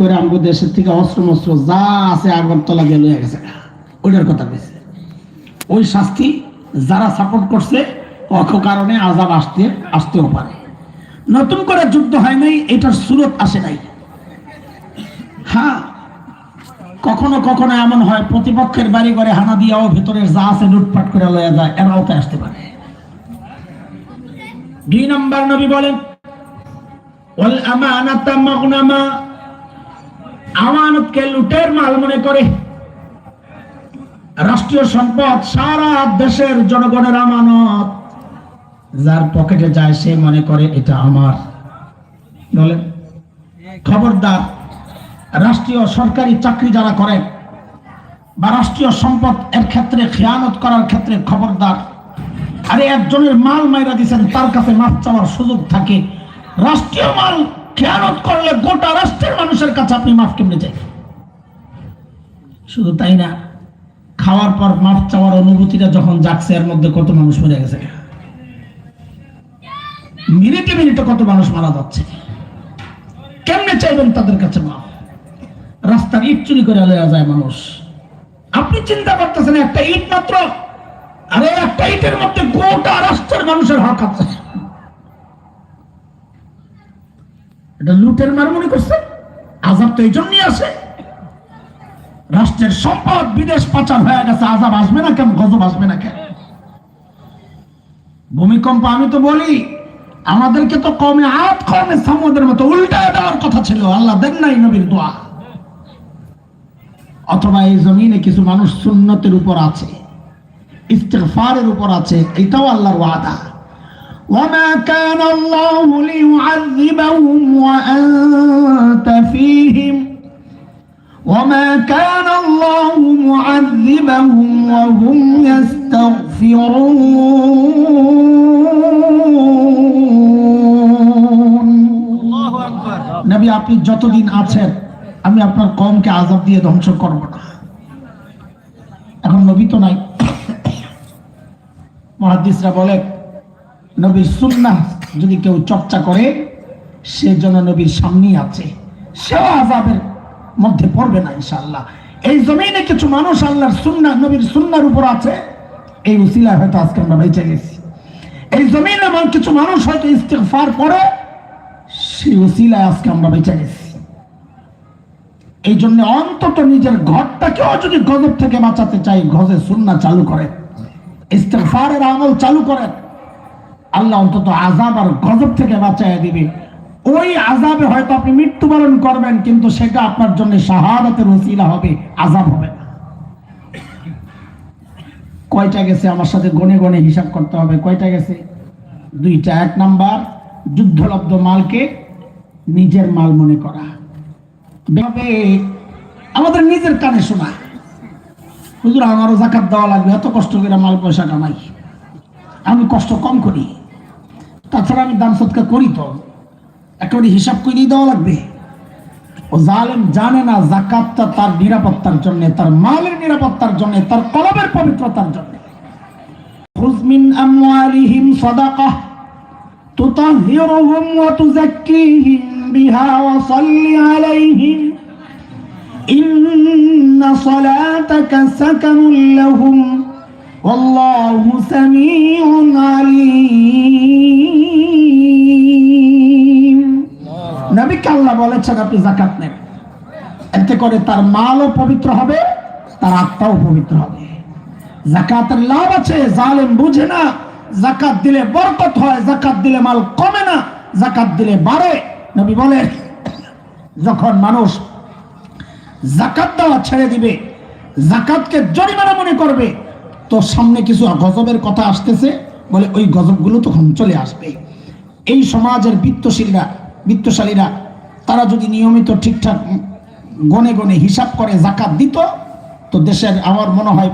করে আমাদের দেশের থেকে অস্ত্র মস্ত্র যা আছে গেল গেছে। ওইটার কথা ওই শাস্তি যারা সাপোর্ট করছে অক্ষ কারণে আজাব আসতে, আসতেও পারে। নতুন করে যুদ্ধ হয় নাই, এটার সুরত আসে নাই। হ্যাঁ কখনো কখনো এমন হয়, প্রতিপক্ষের বাড়ি ঘরে হানা দিয়াও ভেতরের যা আছে লুটপাট করে লয়ে যায় এরাও তো আসতে পারে। দুই নম্বর নবী বলেন আমানতকে লুটের মাল মনে করে? রাষ্ট্রীয় সম্পদ সারা দেশের জনগণের আমানত। যার পকেটে যায় সে মনে করে, এটা আমার। বলেন। খবরদার, রাষ্ট্রীয় সরকারি চাকরি যারা করেন বা রাষ্ট্রীয় সম্পদ এর ক্ষেত্রে, খেয়ানত করার ক্ষেত্রে খবরদার, আরে একজনের মাল মাইরা দিচ্ছেন তার কাছে মাছ চাওয়ার সুযোগ থাকে। রাষ্ট্রীয় মাল খেয়ানত করলে গোটা রাষ্ট্রের মানুষের কাছে আপনি মাফ কেমনে চাই শুধু তাই না, খাওয়ার পর মাফ চাওয়ার অনুভূতিটা যখন যাচ্ছে এর মধ্যে কত মানুষ মরে গেছে? মিনিটে মিনিটে কত মানুষ মারা যাচ্ছে? কেমনে চাইবেন তাদের কাছে মাফ? রাস্তার ইট চুরি করে লয়া যায় মানুষ। আপনি চিন্তা করতেছেন, একটা ইট মাত্র? আরে, একটা ইটের মধ্যে গোটা রাষ্ট্রের মানুষের হক আছে। এটা লুটের মার মনে করছে। আজাব তো এই জন্যই রাষ্ট্রের সম্পদ বিদেশ পাচার হয়ে গেছে, আজাব আসবে না কেন? গজব আসবে না কেন? ভূমিকম্প আমি তো বলি, আমাদেরকে তো কমে আট, কমে সামুদের মতো উল্টায় দেওয়ার কথা ছিল। আল্লাহ দেন নাই নবীর দোয়া। অথবা এই জমিনে কিছু মানুষ সুন্নতের উপর আছে, ইস্তেগফারের উপর আছে, এটাও আল্লাহর ওয়াদা। وما كان الله ليعذبهم وأنت فيهم وما كان الله معذبهم وهم يستغفرون নবী আপনি যতদিন আছেন আমি আপনার কমকে আজাব দিয়ে ধ্বংস করব না এখন নবী তো নাই মহাদিসরা বলে নবীর সুন্নাহ যদি কেউ চর্চা করে, সে যেন নবীর সামনেই আছে। সেও আজাবের মধ্যে পড়বে না, ইনশাআল্লাহ। এই জমিনে কিছু মানুষ আল্লাহর সুন্নাহ, নবীর সুন্নার উপর আছে। এই উসিলায় হয়তো আজকে আমরা বেঁচে গেছি। এই জমিনে কিছু মানুষ হয়তো ইস্তেগফার পড়ে, সেই উসিলায় আজকে আমরা বেঁচে গেছি। এই জন্য অন্তত নিজের ঘরটাকেও যদি গজব থেকে বাঁচাতে চাই, গজে সুন্না চালু করেন ইস্তেগফারের আমল চালু করেন। আল্লাহ অন্তত আজাব আর গজব থেকে বাঁচাইয়া দিবে। ওই আজাবে হয়তো আপনি মৃত্যুবরণ করবেন, কিন্তু সেটা আপনার জন্য শাহাদাতের ওসিলা হবে আজাব হবে না। কয়টা গেছে? আমার সাথে গনে গনে হিসাব করতে হবে। কয়টা গেছে? দুইটা। এক নাম্বার, যুদ্ধলব্ধ মালকে নিজের মাল মনে করা। আমাদের নিজের কানে শোনা। হুজুর, আমারও জাকাত দেওয়া লাগবে। এত কষ্ট করে মাল পয়সা কামাই আমি কষ্ট কম করি। তাছাড়া আমি দান সৎকার করি তো। একেবারে হিসাব করেই দেওয়া লাগবে। ও জালেম জানে না জাকাতটা তার নিরাপত্তার জন্য, তার মালের নিরাপত্তার জন্য, তার কলমের পবিত্রতার জন্য। খুজমিন আমওয়ালিহিম সাদাকাহ ওয়া তুযাক্কিহিম বিহা ওয়া সাল্লি আলাইহিম। ইন্না সালাতাকা সাকানুল লাহুম, ওয়াল্লাহু সামিউন নবীকে আল্লাহ বলেছেন আপনি জাকাত নেন। এতে করে তার মালও পবিত্র হবে, তার আত্মাও পবিত্র হবে। জাকাতের লাভ আছে, জালেম বুঝে না জাকাত দিলে বরকত হয় জাকাত দিলে মাল কমে না জাকাত দিলে বাড়ে। নবী বলেন, যখন মানুষ জাকাত দেওয়া ছেড়ে দিবে জাকাতকে জরিমানা মনে করবে, তো সামনে কিছু গজবের কথা আসতেছে, বলে ওই গজবগুলো তখন চলে আসবে। এই সমাজের বৃত্তশীলরা, বৃত্তশালীরা তারা যদি নিয়মিত ঠিকঠাক গনে গনে হিসাব করে জাকাত দিত, তো দেশের, আমার মনে হয়